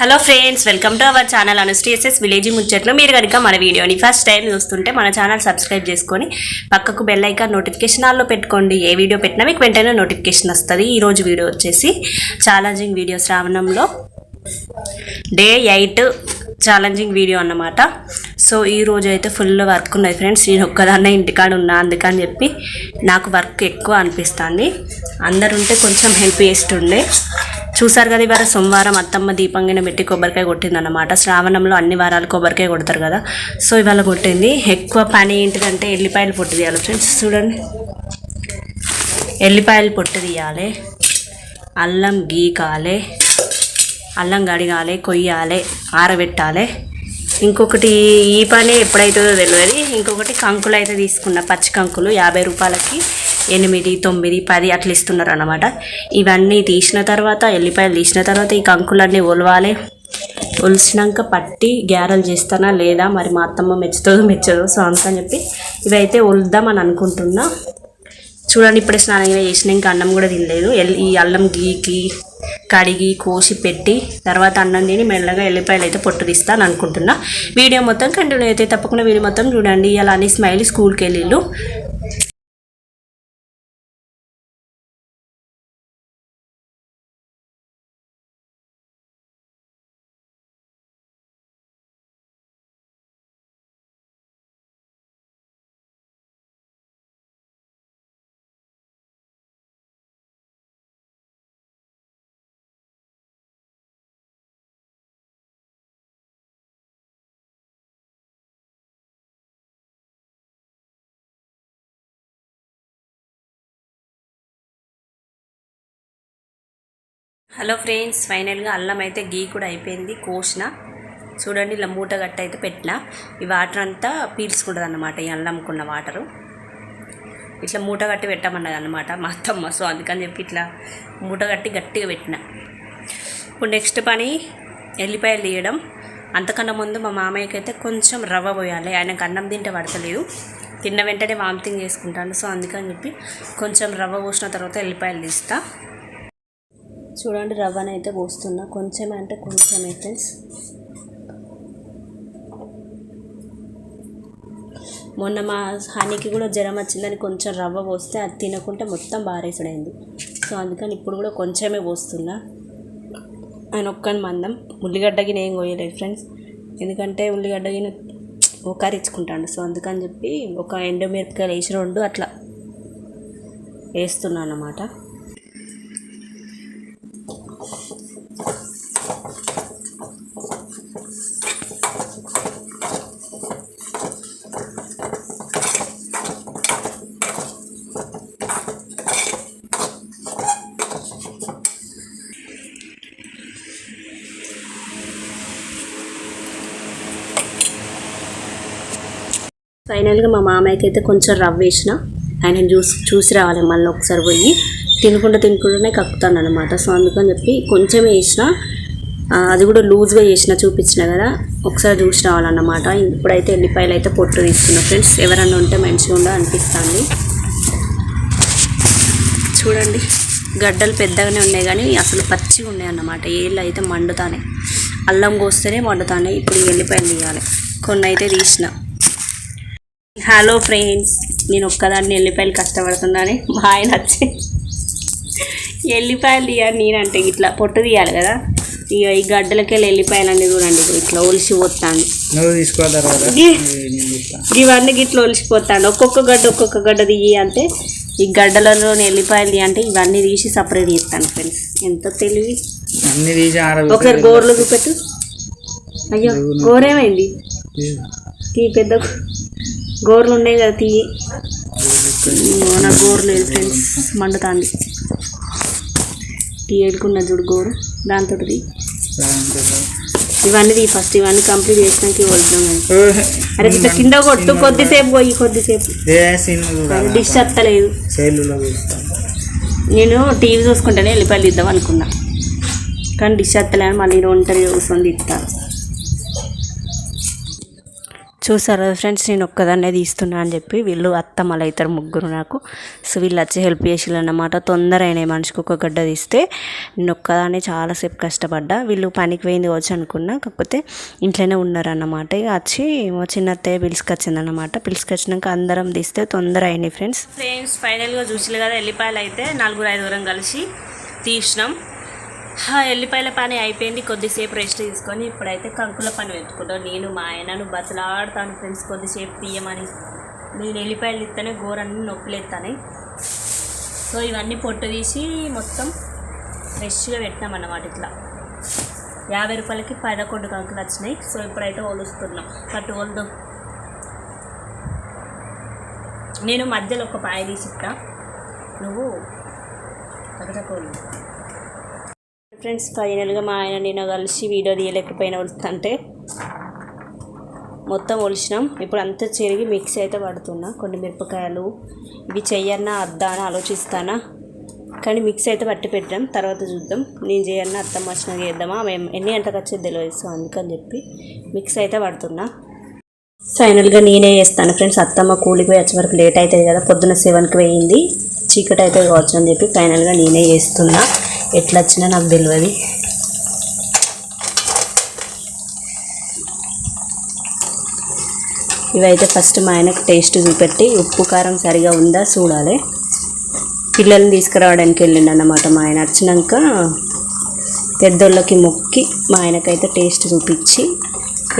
Hello friends welcome to our channel అనుస్టీఎస్ఎస్ village ముచ్చట్లు. మీరు కనుక మన వీడియోని ఫస్ట్ టైం చూస్తుంటే మన ఛానల్ సబ్స్క్రైబ్ చేసుకొని పక్కకు బెల్ ఐకాన్ నోటిఫికేషన్ ఆల్లో పెట్టుకోండి. ఏ వీడియో పెట్టినా మీకు వెంటనే నోటిఫికేషన్ వస్తుంది. ఈరోజు వీడియో వచ్చేసి ఛాలెంజింగ్ వీడియో శ్రావణంలో డే ఎయిట్ ఛాలెంజింగ్ వీడియో అన్నమాట. సో ఈ రోజు అయితే ఫుల్ వర్క్ ఉన్నది ఫ్రెండ్స్. నేను ఒక్కదాన్నే ఇంటికాడ ఉన్నా అందుకని చెప్పి నాకు వర్క్ ఎక్కువ అనిపిస్తుంది. అందరు ఉంటే కొంచెం హెల్ప్ చేస్తుండే. చూసారు కదా ఇవాళ సోమవారం అత్తమ్మ దీపంగిన పెట్టి కొబ్బరికాయ కొట్టిందన్నమాట. శ్రావణంలో అన్ని వారాలు కొబ్బరికాయ కొడతారు కదా. సో ఇవాళ కొట్టింది. ఎక్కువ పని ఏంటిదంటే ఎల్లిపాయలు పొట్టు తీయాలి ఫ్రెండ్స్. చూడండి. ఎల్లిపాయలు పొట్టు తీయాలి. అల్లం గీకాలి. అల్లం కడిగాలి కొయ్యాలి ఆరబెట్టాలి. ఇంకొకటి ఈ పని ఎప్పుడైతుందో తెలియదు ఇంకొకటి కంకులు అయితే తీసుకున్న. పచ్చి కంకులు యాభై రూపాయలకి ఎనిమిది తొమ్మిది పది అట్లా ఇస్తున్నారు అనమాట ఇవన్నీ తీసిన తర్వాత ఎల్లిపాయలు తీసిన తర్వాత ఈ కంకులన్నీ ఒలవాలి. ఒలిసినాక పట్టి గ్యారలు చేస్తానా లేదా? మరి మా అత్తమ్మ మెచ్చుతుందో మెచ్చదో సో అందుకని చెప్పి ఇవైతే ఒలుద్దామని అనుకుంటున్నా. చూడండి ఇప్పుడే స్నానం చేసినా చేసిన ఇంకా అన్నం కూడా తినలేదు. ఎల్- ఈ అల్లం గీకి కడిగి కోసి పెట్టి తర్వాత అన్నం తిని మెల్లగా ఎల్లిపాయలు అయితే పొట్టు తీస్తాను అనుకుంటున్నా. వీడియో మొత్తం కంటిన్యూ అయితే తప్పకుండా వీడియో మొత్తం చూడండి. అలానే స్మైల్ స్కూల్కి వెళ్ళిళ్ళు హలో ఫ్రెండ్స్ ఫైనల్గా అల్లం అయితే గీ కూడా అయిపోయింది కోసిన. చూడండి ఇలా మూట గట్ట అయితే పెట్టిన. ఈ వాటర్ అంతా పీల్చుకుంటుంది అన్నమాట ఈ అల్లంకున్న వాటరు. ఇట్లా మూట కట్టి పెట్టమన్నది అనమాట మా అత్తమ్మ. సో అందుకని చెప్పి ఇట్లా మూట కట్టి గట్టిగా పెట్టిన. ఇప్పుడు నెక్స్ట్ పని ఎల్లిపాయలు తీయడం. అంతకన్నా ముందు మా మామయ్యకి అయితే కొంచెం రవ్వ పోయాలి. ఆయనకు అన్నం తింటే పడతలేదు. తిన్న వెంటనే వామిటింగ్ చేసుకుంటాను. సో అందుకని చెప్పి కొంచెం రవ్వ పోసిన తర్వాత ఎల్లిపాయలు తీస్తా. చూడండి రవ్వను అయితే పోస్తున్నా. కొంచెమే అంటే కొంచెమే ఫ్రెండ్స్. మొన్న మా హనీకి కూడా జ్వరం వచ్చిందని కొంచెం రవ్వ పోస్తే అది తినకుంటే మొత్తం బారేసుడైంది. సో అందుకని ఇప్పుడు కూడా కొంచెమే పోస్తున్నా. ఆయన ఒక్కని మందం. ఉల్లిగడ్డకి నేను కోయలేదు ఫ్రెండ్స్. ఎందుకంటే ఉల్లిగడ్డకి ఒకరిచ్చుకుంటాను సో అందుకని చెప్పి ఒక ఎండుమిరపకాయలు వేసి రెండు అట్లా వేస్తున్నాను అన్నమాట. ఫైనల్గా మా మామయ్యకి అయితే కొంచెం రవ్వ వేసిన ఆయన చూసి చూసి రావాలి మళ్ళీ ఒకసారి పోయి. తినకుండా తినకుండానే కక్కుతాను అనమాట సో అందుకని చెప్పి కొంచెం వేసిన. అది కూడా లూజ్గా చేసిన చూపించిన కదా. ఒకసారి చూసి రావాలన్నమాట. ఇప్పుడైతే ఎల్లిపాయలు అయితే పొట్టు తీసుకున్నా ఫ్రెండ్స్. ఎవరన్నా ఉంటే మంచిగా ఉండ అనిపిస్తుంది. చూడండి గడ్డలు పెద్దగానే ఉన్నాయి కానీ అసలు పచ్చిగా ఉన్నాయి అన్నమాట. ఏళ్ళు అయితే మండుతానే. అల్లం కోస్తేనే మండుతానే. ఇప్పుడు ఎల్లిపాయలు తీయాలి. కొన్ని అయితే తీసిన. హలో ఫ్రెండ్స్ నేను ఒక్కదాన్ని ఎల్లిపాయలు కష్టపడుతున్నాను. మా ఆయన వచ్చి ఎల్లిపాయలు తీయాలి నేనంటే ఇట్లా పొట్టు తీయాలి కదా. ఇక ఈ గడ్డలకి వెళ్ళి ఎల్లిపాయలు అన్నీ చూడండి ఇట్లా ఒలిసి పోతాను నువ్వు తీసుకో తర్వాత. గి- నేను తీస్తా. ఇవన్నీ గిట్ల ఒలిసిపోతాను ఒక్కొక్క గడ్డ ఒక్కొక్క గడ్డ తీయి అంటే ఈ గడ్డలలోని ఎల్లిపాయలు అంటే ఇవన్నీ తీసి సపరేట్ చేస్తాను ఫ్రెండ్స్ ఎంత తెలివి. ఒకసారి గోర్లు చూపెట్టు. అయ్యో గోరేమైంది తీ పెద్ద గోర్లు ఉన్నాయి కదా తీ నా గోరు లేదు ఫ్రెండ్స్ మండుతాంది. టీ ఏడుకున్న చూడు గోరు. దాంతో. ఇవన్నీ తీ ఫస్ట్ ఇవన్నీ కంప్లీట్ చేసినాక వద్దాం అరే ఇట్లా కింద కొట్టు. కొద్దిసేపు పోయి కొద్దిసేపు. డిష్ చూస్తాను నేను టీవీ చూసుకుంటేనే వెళ్ళిపోయి ఇద్దాం అనుకున్నా. కానీ డిష్ వస్తలేదు మళ్ళీ ఒంటరి కూర్చొని ఇస్తాను చూసారా ఫ్రెండ్స్ నేను ఒక్కదాన్నే తీస్తున్నా అని చెప్పి వీళ్ళు అత్తమ్మలు అవుతారు ముగ్గురు నాకు. సో వీళ్ళు వచ్చి హెల్ప్ చేసిళ్ళు అన్నమాట. తొందర అయినాయి మనిషికి ఒక గడ్డ తీస్తే. నేను ఒక్కదాన్నే చాలాసేపు కష్టపడ్డా. వీళ్ళు పనికి పోయింది కావచ్చు అనుకున్నా. కాకపోతే ఇంట్లోనే ఉన్నారన్నమాట. ఇక వచ్చి ఏమో చిన్న అత్తయ్య పిలుచుకొచ్చిందన్నమాట పిలుచుకొచ్చినాక అందరం తీస్తే తొందర అయినాయి ఫ్రెండ్స్ ఫ్రెండ్స్ ఫైనల్గా చూసిలు కదా ఎల్లిపాయలు అయితే నలుగురు ఐదుగురం కలిసి తీసినాం. ఎల్లిపాయల పని అయిపోయింది. కొద్దిసేపు రెస్ట్ తీసుకొని ఇప్పుడైతే కంకుల పని వెతుకుంటాం నేను మా ఆయనను బతలాడతాను ఫ్రెండ్స్ కొద్దిసేపు తీయమని. నేను ఎల్లిపాయలు ఇస్తేనే గోరన్నీ నొప్పులు ఎత్తాను సో ఇవన్నీ పొట్టు తీసి మొత్తం ఫ్రెష్గా పెట్టినామన్నమాట ఇట్లా. యాభై రూపాయలకి పదకొండు కంకులు వచ్చినాయి. సో ఇప్పుడైతే ఒలుస్తున్నాం. కట్టు ఒలుదు. నేను మధ్యలో ఒక పాయ తీసి ఇస్తా. నువ్వు తగ్గకోలు ఫ్రెండ్స్ ఫైనల్గా మా ఆయన నేను కలిసి వీడియో తీయలేకపోయినా ఒలుస్తుంటే మొత్తం ఒలిచినాం. ఇప్పుడు అంతా చెరిగి మిక్స్ అయితే పడుతున్నా. కొన్ని మిరపకాయలు ఇవి చెయ్యన్నా అద్దా అని ఆలోచిస్తానా? కానీ మిక్స్ అయితే పట్టి పెట్టాం. తర్వాత చూద్దాం. నేను చేయన్నా అత్తమ్మ వచ్చినా చేద్దామా? మేము ఎన్ని గంటలకు వచ్చేది తెలియదు. సో అందుకని చెప్పి మిక్స్ అయితే పడుతున్నా. ఫైనల్గా నేనే చేస్తాను ఫ్రెండ్స్. అత్తమ్మ కూలిపోయి వచ్చే వరకు లేట్ అవుతుంది కదా. పొద్దున్న సెవెన్కి పోయింది. చీకటి అయితే కావచ్చు అని చెప్పి ఫైనల్గా నేనే చేస్తున్నా. ఎట్లా వచ్చినా నాకు తెలియదు ఇవైతే ఫస్ట్ మా ఆయనకు టేస్ట్ చూపెట్టి ఉప్పు కారం సరిగా ఉందా చూడాలి. పిల్లల్ని తీసుకురావడానికి వెళ్ళిండు అన్నమాట మా ఆయన. వచ్చినాక పెద్దోళ్ళకి మొక్కి మా ఆయనకైతే టేస్ట్ చూపించి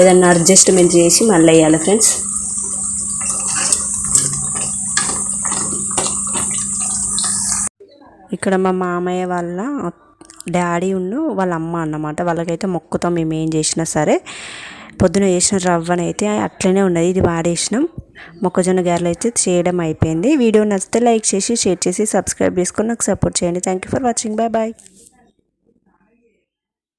ఏదన్నా అడ్జస్ట్మెంట్ చేసి మళ్ళీ వేయాలి ఫ్రెండ్స్. ఇక్కడ మా మామయ్య వాళ్ళ డాడీ ఉన్న వాళ్ళ అమ్మ అన్నమాట. వాళ్ళకైతే మొక్కుతాం మేము ఏం చేసినా సరే. పొద్దున చేసిన రవ్వనైతే అట్లనే ఉన్నది ఇది వాడేసినాం. మొక్కజొన్న గారెలు అయితే చేయడం అయిపోయింది. వీడియో నచ్చితే లైక్ చేసి షేర్ చేసి సబ్స్క్రైబ్ చేసుకొని నాకు సపోర్ట్ చేయండి. Thank you for watching bye bye